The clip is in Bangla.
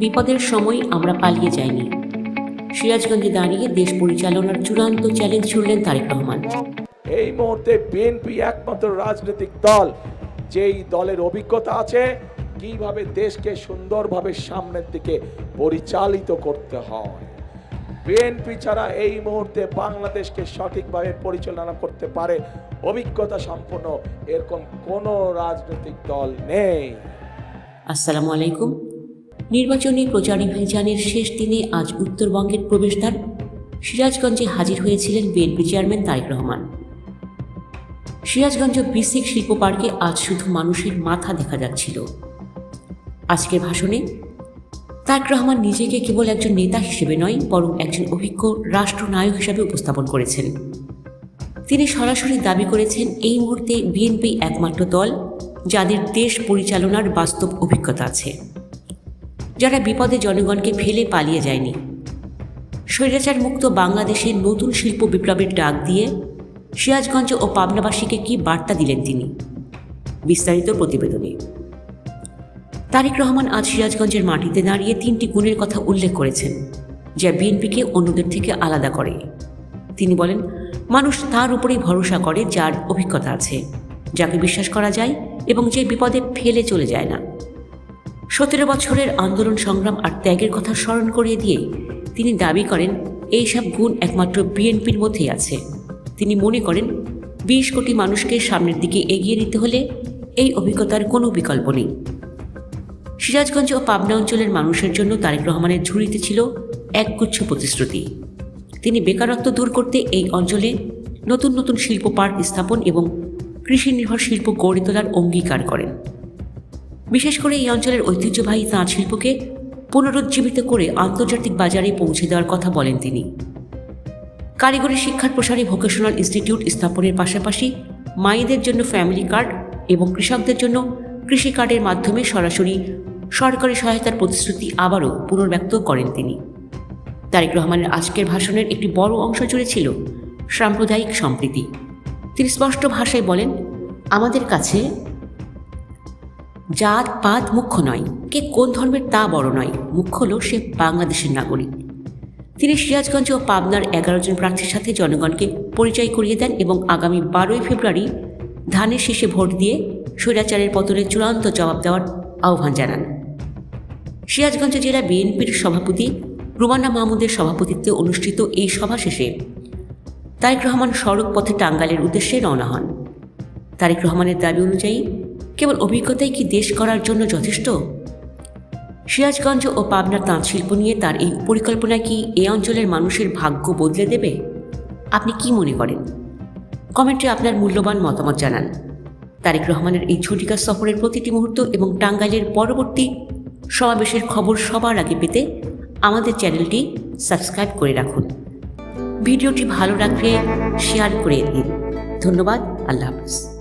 বিপদের সময় আমরা পালিয়ে যাইনি। সিরাজগঞ্জে দাঁড়িয়ে দেশ পরিচালনার চূড়ান্ত চ্যালেঞ্জ ছুড়লেন তারেক রহমান। এই মুহূর্তে বিএনপি একমাত্র রাজনৈতিক দল। যেই দলের অভিজ্ঞতা আছে কীভাবে দেশকে সুন্দরভাবে সামনের দিকে পরিচালিত করতে হয়। বিএনপি ছাড়া এই মুহূর্তে বাংলাদেশকে সঠিকভাবে পরিচালনা করতে পারে অভিজ্ঞতা সম্পন্ন এরকম কোনো রাজনৈতিক দল নেই। আসসালামু আলাইকুম। নির্বাচনী প্রচার অভিযানের শেষ দিনে আজ উত্তরবঙ্গের প্রবেশদ্বার, সিরাজগঞ্জে হাজির হয়েছিলেন BNP chairman Tarique Rahman. Sirajganj BSCIC শিল্প পার্কে আজ শুধু মানুষের মাথা দেখা যাচ্ছিল। আজকের ভাষণে, তারেক রহমান নিজেকে কেবল একজন নেতা হিসেবে নয়, বরং একজন অভিজ্ঞ রাষ্ট্রনায়ক হিসেবে উপস্থাপন করেছেন। তিনি সরাসরি দাবি করেছেন, এই মুহূর্তে বিএনপি একমাত্র দল যাদের দেশ পরিচালনার বাস্তব অভিজ্ঞতা আছে। যারা বিপদে জনগণকে ফেলে পালিয়ে যায়নি। স্বৈরাচার মুক্ত বাংলাদেশের নতুন শিল্প বিপ্লবের ডাক দিয়ে সিরাজগঞ্জ ও পাবনাবাসীকে কি বার্তা দিলেন তিনি? বিস্তারিত প্রতিবেদনে। তারেক রহমান আজ সিরাজগঞ্জের মাটিতে দাঁড়িয়ে তিনটি গুণের কথা উল্লেখ করেছেন, যা বিএনপিকে অন্যদের থেকে আলাদা করে। তিনি বলেন, মানুষ তার উপরেই ভরসা করে যার অভিজ্ঞতা আছে, যাকে বিশ্বাস করা যায় এবং যে বিপদে ফেলে চলে যায় না। সতেরো বছরের আন্দোলন, সংগ্রাম আর ত্যাগের কথা স্মরণ করিয়ে দিয়ে তিনি দাবি করেন এইসব গুণ একমাত্র বিএনপির মধ্যেই আছে। তিনি মনে করেন, বিশ কোটি মানুষকে সামনের দিকে এগিয়ে নিতে হলে এই অভিজ্ঞতার কোনো বিকল্প নেই। সিরাজগঞ্জ ও পাবনা অঞ্চলের মানুষের জন্য তারেক রহমানের ঝুড়িতে ছিল একগুচ্ছ প্রতিশ্রুতি। তিনি বেকারত্ব দূর করতে এই অঞ্চলে নতুন নতুন শিল্প পার্ক স্থাপন এবং কৃষি নির্ভর শিল্প গড়ে তোলার অঙ্গীকার করেন। বিশেষ করে এই অঞ্চলের ঐতিহ্যবাহী তাঁত শিল্পকে পুনরুজ্জীবিত করে আন্তর্জাতিক বাজারে পৌঁছে দেওয়ার কথা বলেন তিনি। কারিগরি শিক্ষার প্রসারে ভোকেশনাল ইনস্টিটিউট স্থাপনের পাশাপাশি মায়েদের জন্য ফ্যামিলি কার্ড এবং কৃষকদের জন্য কৃষি কার্ডের মাধ্যমে সরাসরি সরকারি সহায়তার প্রতিশ্রুতি আবারও পুনর্ব্যক্ত করেন তিনি। তারেক রহমানের আজকের ভাষণের একটি বড় অংশ জুড়ে ছিল সাম্প্রদায়িক সম্প্রীতি। তিনি স্পষ্ট ভাষায় বলেন, আমাদের কাছে জাত, পাত মুখ্য নয়। কে কোন ধর্মের তা বড় নয়। মুখ্য হল সে বাংলাদেশের নাগরিক। তিনি সিরাজগঞ্জ ও পাবনার এগারো জন প্রার্থীর সাথে জনগণকে পরিচয় করিয়ে দেন এবং আগামী বারোই ফেব্রুয়ারি ধানের শেষে ভোট দিয়ে স্বৈরাচারের পতনের চূড়ান্ত জবাব দেওয়ার আহ্বান জানান। সিরাজগঞ্জ জেলা বিএনপির সভাপতি রুমান্না মাহমুদের সভাপতিত্বে অনুষ্ঠিত এই সভা শেষে তারেক রহমান সড়ক পথে টাঙ্গাইলের উদ্দেশ্যে রওনা হন। তারেক রহমানের দাবি অনুযায়ী কেবল অভিজ্ঞতাই কি দেশ করার জন্য যথেষ্ট? সিরাজগঞ্জ ও পাবনার তাঁত শিল্প নিয়ে তার এই পরিকল্পনা কি এ অঞ্চলের মানুষের ভাগ্য বদলে দেবে? আপনি কি মনে করেন? কমেন্টে আপনার মূল্যবান মতামত জানান। তারেক রহমানের এই ছুটিকা সফরের প্রতিটি মুহূর্ত এবং টাঙ্গাইলের পরবর্তী সমাবেশের খবর সবার আগে পেতে আমাদের চ্যানেলটি সাবস্ক্রাইব করে রাখুন। ভিডিওটি ভালো রাখলে শেয়ার করে দিন। ধন্যবাদ। আল্লাহ হাফিজ।